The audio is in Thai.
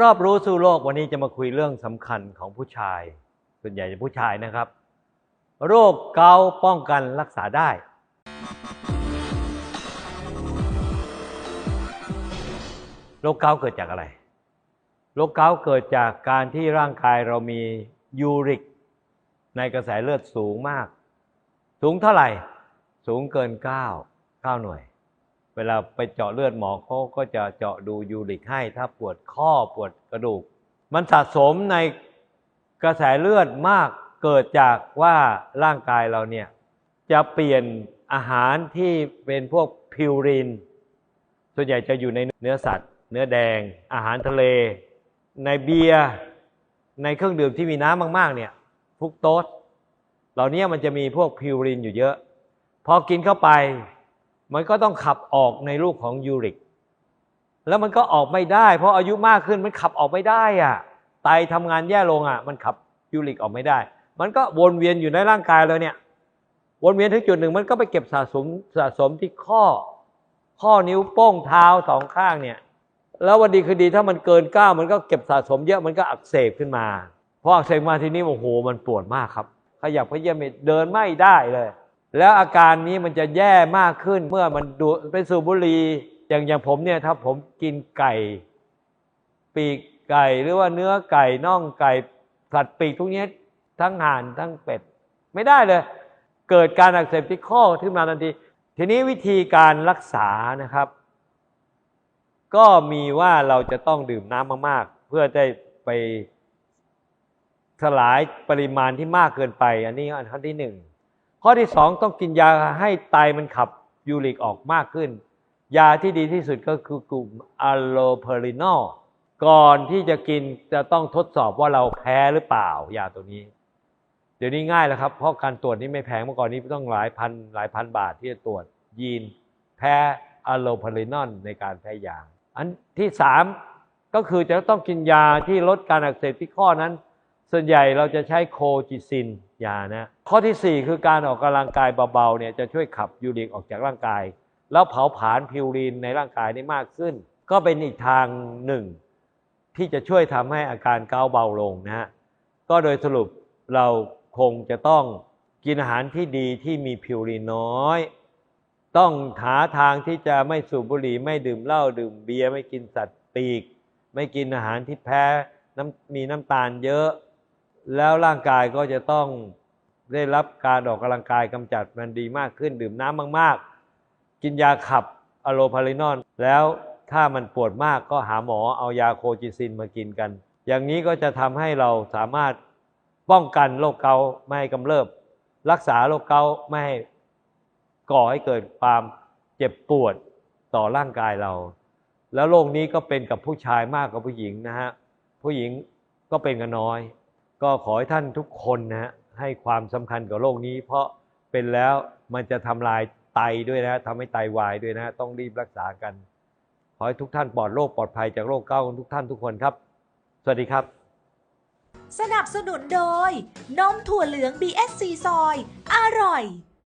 รอบรู้สู่โลกวันนี้จะมาคุยเรื่องสำคัญของผู้ชาย ส่วนใหญ่จะผู้ชายนะครับ โรคเกาต์ป้องกันรักษาได้ โรคเกาต์เกิดจากอะไร โรคเกาต์เกิดจากการที่ร่างกายเรามียูริก ในกระแสเลือดสูงมาก สูงเท่าไหร่ สูงเกิน 9 9 หน่วย เวลาไปเจาะเลือดหมอเขาก็จะเจาะดูยูริกให้ ถ้าปวดข้อปวดกระดูก มันสะสมในกระแสเลือดมากเกิดจากว่าร่างกายเราเนี่ย จะเปลี่ยนอาหารที่เป็นพวกพิวริน ส่วนใหญ่จะอยู่ในเนื้อสัตว์ เนื้อแดง อาหารทะเล ในเบียร์ในเครื่องดื่มที่มีน้ำมาก ๆ เนี่ยฟุกโตสเหล่านี้มันจะมีพวกพิวรินอยู่เยอะ พอกินเข้าไป มันก็ต้องขับออกในรูปของยูริก แล้วมันก็ออกไม่ได้ เพราะอายุมากขึ้นมันขับออกไม่ได้อะไตทำงานแย่ลงอะ มันขับยูริกออกไม่ได้ มันก็วนเวียนอยู่ในร่างกายเราเนี่ย วนเวียนถึงจุดหนึ่งมันก็ไปเก็บสะสมสะสมที่ข้อ ข้อนิ้วโป้งเท้าสองข้างเนี่ย แล้ววันดีคือดีถ้ามันเกินเก้ามันก็เก็บสะสมเยอะมันก็อักเสบขึ้นมาพออักเสบมาทีนี้โอ้โหมันปวดมากครับ ขยับขยื่นไม่เดินไม่ได้เลย แล้วอาการนี้มันจะแย่มากขึ้นเมื่อมันดูเป็นสูบบุหรี่อย่างอย่างผมเนี่ยถ้าผมกินไก่ ปีกไก่หรือว่าเนื้อไก่น่องไก่สัตว์ปีกทุกนี้ทั้งห่านทั้งเป็ด ไม่ได้เลย เกิดการอักเสบที่ข้อขึ้นมาทันที ทีนี้วิธีการรักษานะครับ ก็มีว่าเราจะต้องดื่มน้ำมากๆ เพื่อได้ไปสลายปริมาณที่มากเกินไป อันนี้อันที่หนึ่ง ข้อที่สองต้องกินยาให้ไตมันขับยูริกออกมากขึ้น ยาที่ดีที่สุดก็คือกลุ่มอะโลเพอรินอลก่อนที่จะกินจะต้องทดสอบว่าเราแพ้หรือเปล่ายาตัวนี้ เดี๋ยวนี้ง่ายแล้วครับ เพราะการตรวจนี่ไม่แพงเมื่อก่อนนี้ต้องหลายพันหลายพันบาทที่จะตรวจยีน แพ้อะโลเพอรินอลในการแพ้ยา อันที่สามก็คือจะต้องกินยาที่ลดการอักเสบที่ข้อนั้น ส่วนใหญ่เราจะใช้โคจิซินยานะ ข้อที่ 4 คือการออกกำลังกายเบาๆเนี่ยจะช่วยขับยูริกออกจากร่างกาย แล้วเผาผลาญพิวรีนในร่างกายได้มากขึ้น ก็เป็นอีกทางหนึ่ง ที่จะช่วยทำให้อาการเกาเบาลงนะฮะก็โดยสรุปเราคงจะต้องกินอาหารที่ดีที่มีพิวรีนน้อย ต้องหาทางที่จะไม่สูบบุหรี่ไม่ดื่มเหล้าดื่มเบียร์ไม่กินสัตว์ปีก ไม่กินอาหารที่แพ้น้ำมีน้ำตาลเยอะ แล้วร่างกายก็จะต้องได้รับการออกกำลังกายกำจัดมันดีมากขึ้น ดื่มน้ำมาก ๆ กินยาขับอะโลพารินอลแล้วถ้ามันปวดมากก็หาหมอเอายาโคจิซินมากินกัน อย่างนี้ก็จะทำให้เราสามารถป้องกันโรคเกาต์ไม่ให้กำเริบ รักษาโรคเกาต์ไม่ให้ก่อให้เกิดความเจ็บปวดต่อร่างกายเรา แล้วโรคนี้ก็เป็นกับผู้ชายมากกว่าผู้หญิงนะฮะผู้หญิงก็เป็นกันน้อย ก็ขอให้ท่านทุกคนนะฮะให้ความสำคัญกับโรคนี้ เพราะเป็นแล้วมันจะทำลายไตด้วยนะทำให้ไตวายด้วยนะต้องรีบรักษากัน ขอให้ทุกท่านปลอดโรคปลอดภัยจากโรคเก้าทุกท่านทุกคนครับ สวัสดีครับ สนับสนุนโดยนมถั่วเหลือง BSC ซอย อร่อย